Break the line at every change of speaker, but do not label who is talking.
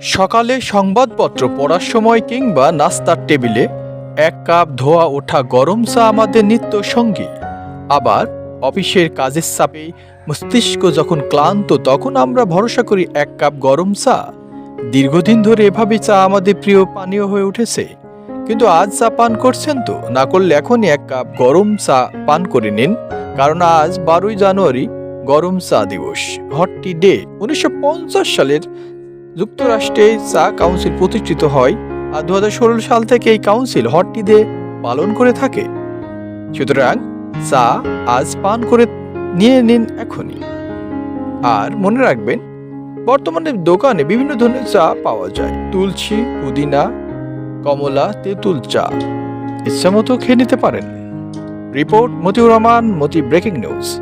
সকালে সংবাদপত্র পড়ার সময় কিংবা নাস্তার টেবিলে এক কাপ ধোয়া ওঠা গরম চা আমাদের নিত্য সঙ্গী। আবার অফিসের কাজের চাপে মস্তিষ্ক যখন ক্লান্ত, তখন আমরা ভরসা করি এক কাপ গরম চা। দীর্ঘদিন ধরে এভাবে চা আমাদের প্রিয় পানীয় হয়ে উঠেছে। কিন্তু আজ চা পান করছেন তো? না করলে এখনই এক কাপ গরম চা পান করে নিন, কারণ আজ বারোই জানুয়ারি গরম চা দিবস হট টি ডে। উনিশশো পঞ্চাশ সালের যুক্তরাষ্ট্রে চা কাউন্সিল প্রতিষ্ঠিত হয় আর দু হাজার ষোলো সাল থেকে এই কাউন্সিল হট টি ডে পালন করে থাকে। সুতরাং চা আজ পান করে নিয়ে নিন এখনই। আর মনে রাখবেন, বর্তমানে দোকানে বিভিন্ন ধরনের চা পাওয়া যায়। তুলসী, পুদিনা, কমলা, তেঁতুল চা। ইচ্ছা মতো খেয়ে নিতে পারেন। Report Motiur Rahman, Moti breaking news.